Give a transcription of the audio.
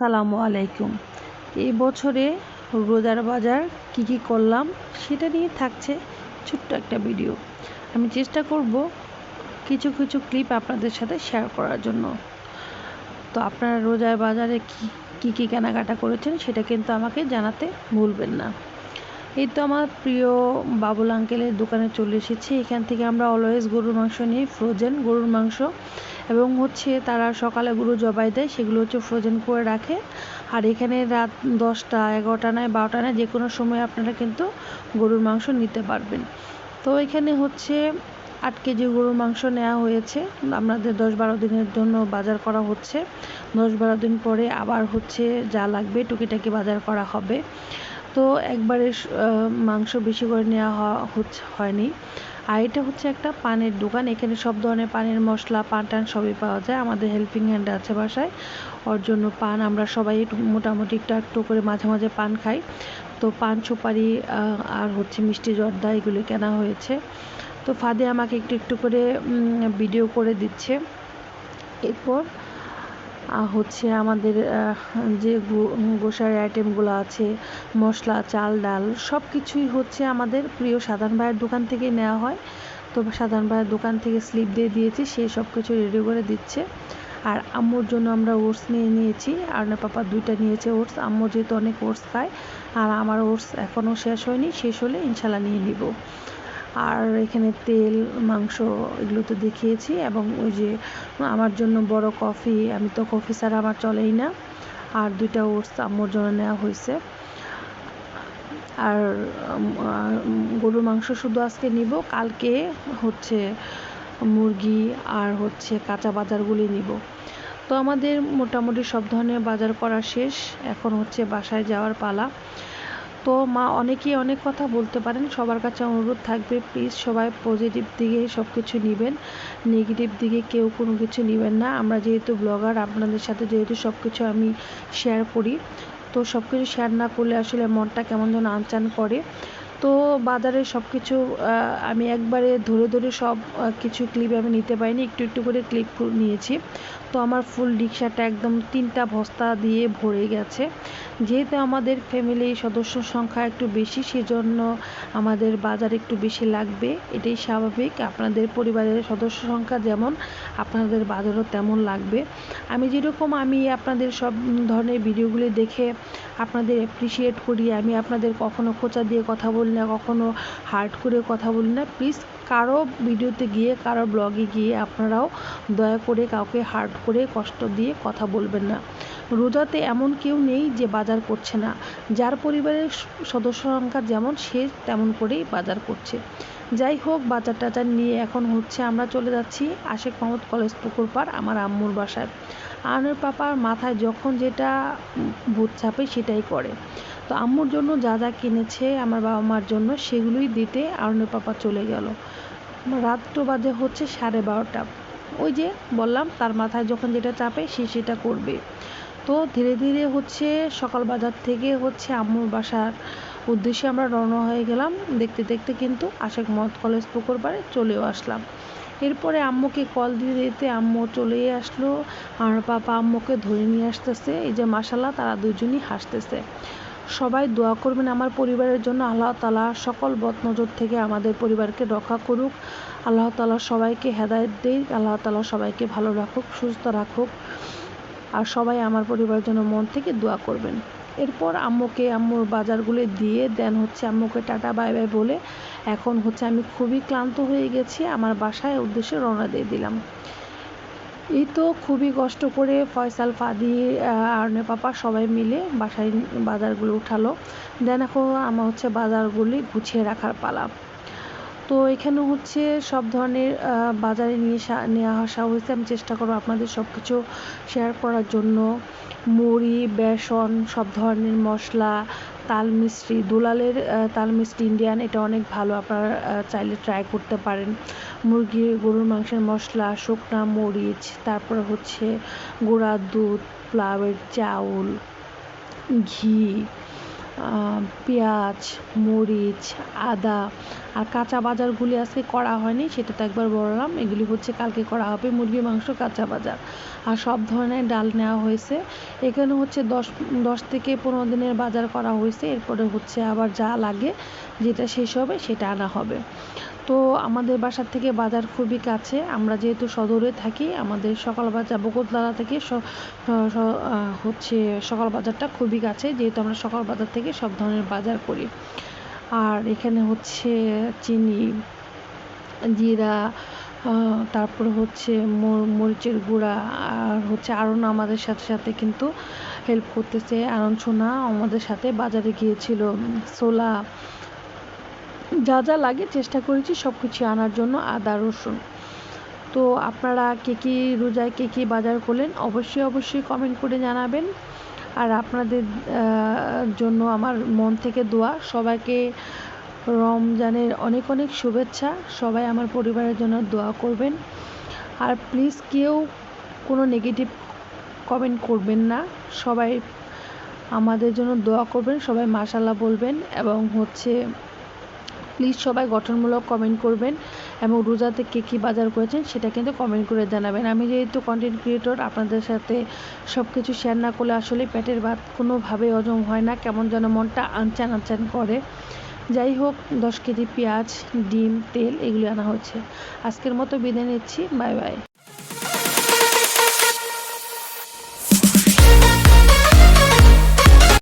আসসালামু আলাইকুম। এই বছরে রোজার বাজার কি কি করলাম সেটা নিয়ে থাকছে ছোট্ট একটা ভিডিও। আমি চেষ্টা করব কিছু কিছু ক্লিপ আপনাদের সাথে শেয়ার করার জন্য। তো আপনারা রোজার বাজারে কি, কী কেনাকাটা করেছেন সেটা কিন্তু আমাকে জানাতে ভুলবেন না। এই তো আমার প্রিয় বাবুল আঙ্কেলের দোকানে চলে এসেছি। এখান থেকে আমরা অলওয়েজ গরুর মাংস নিই ফ্রোজেন গরুর মাংস। এবং হচ্ছে তারা সকালে গরু জবাই দেয়, সেগুলো হচ্ছে ফ্রোজেন করে রাখে। আর এখানে রাত দশটা, এগারোটা নয় বারোটা নয় যে কোনো সময় আপনারা কিন্তু গরুর মাংস নিতে পারবেন। তো এখানে হচ্ছে আট কেজি গরুর মাংস নেওয়া হয়েছে। আপনাদের দশ বারো দিনের জন্য বাজার করা হচ্ছে। দশ বারো দিন পরে আবার হচ্ছে যা লাগবে টুকিটাকি বাজার করা হবে। তো একবারে মাংস বেশি করে নেওয়া হয়নি। আর এটা হচ্ছে একটা পানের দোকান, এখানে সব ধরনের পানের মশলা, পান টান সবই পাওয়া যায়। আমাদের হেল্পিং হ্যান্ড আছে বাসায়, ওর জন্য পান আমরা সবাই মোটামুটি একটু একটু করে মাঝে মাঝে পান খাই। তো পান সুপারি আর হচ্ছে মিষ্টি জর্দা এগুলি কেনা হয়েছে। তো ফাদে আমাকে একটু একটু করে ভিডিও করে দিচ্ছে। এরপর হচ্ছে আমাদের যে গোসার আইটেমগুলো আছে, মশলা, চাল, ডাল সব কিছুই হচ্ছে আমাদের প্রিয় সাধারণ ভাইয়ের দোকান থেকে নেওয়া হয়। তো সাধারণ ভাইয়ের দোকান থেকে স্লিপ দিয়ে দিয়েছি, সে সব কিছু রেডি করে দিচ্ছে। আর আম্মুর জন্য আমরা ওটস নিয়ে নিয়েছি আর না পাপা দুইটা নিয়েছে ওটস আম্মু যেহেতু অনেক ওটস খায়, আর আমার ওটস এখনও শেষ হয়নি, শেষ হলে ইনশাল্লাহ নিয়ে নিব। আর এখানে তেল, মাংস এগুলো তো দেখিয়েছি এবং ওই যে আমার জন্য বড় কফি, আমি তো কফি ছাড়া আমার চলেই না। আর দুইটা ওটস আম্মুর জন্য নেওয়া হয়েছে। আর গরুর মাংস শুধু আজকে নিব, কালকে হচ্ছে মুরগি আর হচ্ছে কাঁচা বাজারগুলি নিব। তো আমাদের মোটামুটি সব ধরনের বাজার করা শেষ। এখন হচ্ছে বাসায় যাওয়ার পালা। তো মা অনেকেই অনেক কথা বলতে পারেন। সবার কাছে অনুরোধ থাকবে প্লিজ সবাই পজিটিভ দিকে সব কিছু নেবেন। নেগেটিভ দিকে কেউ কোনো কিছু নেবেন না। আমরা যেহেতু ব্লগার আপনাদের সাথে যেহেতু সব কিছু আমি শেয়ার করি, তো সব কিছু শেয়ার না করলে আসলে মনটা কেমন যেন আনচান করে। তো বাজারে সব কিছু আমি একবারে ধরে ধরে সব কিছু ক্লিপ আমি নিতে পারিনি। একটু একটু করে ক্লিপ নিয়েছি। তো আমার ফুল রিক্সাটা একদম তিনটা বস্তা দিয়ে ভরে গেছে। যেহেতু আমাদের ফ্যামিলি সদস্য সংখ্যা একটু বেশি, সেজন্য আমাদের বাজার একটু বেশি লাগবে। এটাই স্বাভাবিক। আপনাদের পরিবারের সদস্য সংখ্যা যেমন, আপনাদের বাজারও তেমন লাগবে। আমি যেরকম আমি আপনাদের সব ধরনের ভিডিওগুলি দেখে আপনাদের অ্যাপ্রিসিয়েট করি। আমি আপনাদের কখনো খোঁচা দিয়ে কথা বলি না, কখনো হার্ট করে কথা বলি না। প্লিজ কারও ভিডিওতে গিয়ে, কারও ব্লগে গিয়ে আপনারাও দয়া করে কাউকে হার্ট করে, কষ্ট দিয়ে কথা বলবেন না। রোজাতে এমন কেউ নেই যে বাজার করছে না। যার পরিবারের সদস্য সংখ্যা যেমন, সে তেমন করেই বাজার করছে। যাই হোক, বাজার টাজার নিয়ে এখন হচ্ছে আমরা চলে যাচ্ছি আশেক মোহাম্মদ কলেজ পুকুর পার আমার আম্মুর বাসায়। আনের পাপার মাথায় যখন যেটা ভূত ছাপে সেটাই করে। তো আম্মুর জন্য যা যা কিনেছে আমার বাবা মার জন্য সেগুলোই দিতে আরনের পাপা চলে গেল। রাত্র বাজে হচ্ছে সাড়ে বারোটা। ওই যে বললাম, তার মাথায় যখন যেটা চাপে সে সেটা করবে। তো ধীরে ধীরে হচ্ছে সকাল বাজার থেকে হচ্ছে আম্মুর বাসার উদ্দেশ্যে আমরা রওনা হয়ে গেলাম। দেখতে দেখতে কিন্তু আশেক মদ কলেজ পুকুর চলেও আসলাম। এরপরে আম্মুকে কল দিয়ে দিতে আম্মু চলেই আসলো। আর পাপা আম্মুকে ধরে নিয়ে আসতেছে। এই যে মাসাল্লাহ তারা দুজনই হাসতেছে। সবাই দোয়া করবেন আমার পরিবারের জন্য। আল্লাহ তালা সকল বদনজর থেকে আমাদের পরিবারকে রক্ষা করুক। আল্লাহ তালা সবাইকে হেদায়ত দিক। আল্লাহ তালা সবাইকে ভালো রাখুক, সুস্থ রাখুক। আর সবাই আমার পরিবারের জন্য মন থেকে দোয়া করবেন। এরপর আম্মুকে আম্মুর বাজারগুলো দিয়ে দেন হচ্ছে আম্মুকে টাটা, বাই বাই বলে। এখন হচ্ছে আমি খুবই ক্লান্ত হয়ে গেছি। আমার বাসায় উদ্দেশ্যে রওনা দিয়ে দিলাম। এই তো খুবই কষ্ট করে ফয়সাল, ফাদি আর পাপা সবাই মিলে বাসায় বাজারগুলো উঠালো। দেন এখন আমার হচ্ছে বাজারগুলি গুছিয়ে রাখার পালা। তো এখানে হচ্ছে সব ধরনের বাজারে নিয়ে নেওয়া আসা হয়েছে। আমি চেষ্টা করব আপনাদের সব কিছু শেয়ার করার জন্য। মুড়ি, বেসন, সব ধরনের মশলা, তাল মিষ্টি, দুলালের তাল মিষ্টি ইন্ডিয়ান এটা অনেক ভালো। আপনারা চাইলে ট্রাই করতে পারেন। মুরগির, গরুর মাংসের মশলা, শুকনা মরিচ, তারপরে হচ্ছে গুঁড়া দুধ প্লাউয়ের চাউল, ঘি পেঁয়াজ, মরিচ, আদা আর কাঁচা বাজারগুলি আজকে করা হয়নি, সেটা তো একবার বললাম। এগুলি হচ্ছে কালকে করা হবে মুরগি মাংস, কাঁচা বাজার। আর সব ধরনের ডাল নেওয়া হয়েছে। এখানে হচ্ছে দশ দশ থেকে পনেরো দিনের বাজার করা হয়েছে। এরপরে হচ্ছে আবার যা লাগে যেটা শেষ হবে সেটা আনা হবে। তো আমাদের বাসার থেকে বাজার খুবই কাছে। আমরা যেহেতু সদরে থাকি, আমাদের সকাল বাজার বকুলতলা থেকে হচ্ছে সকাল বাজারটা খুবই কাছে, যেহেতু আমরা সকাল বাজার থেকে সব ধরনের বাজার করি। আর এখানে হচ্ছে চিনি, জিরা তারপরে হচ্ছে মরিচের গুঁড়া, আর হচ্ছে আরও আমাদের সাথে সাথে কিন্তু হেল্প করতেছে। আনন্দ সোনা আমাদের সাথে বাজারে গিয়েছিল ছোলা যা যা লাগে চেষ্টা করেছি সব কিছু আনার জন্য আদা, রসুন। তো আপনারা কে কী রোজায় কে কী বাজার করলেন অবশ্যই অবশ্যই কমেন্ট করে জানাবেন। আর আপনাদের জন্য আমার মন থেকে দোয়া। সবাইকে রমজানের অনেক অনেক শুভেচ্ছা। সবাই আমার পরিবারের জন্য দোয়া করবেন। আর প্লিজ কেউ কোনো নেগেটিভ কমেন্ট করবেন না। সবাই আমাদের জন্য দোয়া করবেন। সবাই মাশাল্লাহ বলবেন এবং হচ্ছে প্লিজ সবাই গঠনমূলক কমেন্ট করবেন এবং রোজাতে কে কী বাজার করেছেন সেটা কিন্তু কমেন্ট করে জানাবেন। আমি যেহেতু কন্টেন্ট ক্রিয়েটর আপনাদের সাথে সব কিছু শেয়ার না করলে আসলে পেটের ভাত কোনোভাবে হজম হয় না, কেমন যেন মনটা আনচান আনচান করে। যাই হোক, দশ কেজি পেঁয়াজ, ডিম, তেল এগুলি আনা হচ্ছে। আজকের মতো বিদায় নিচ্ছি। Bye bye.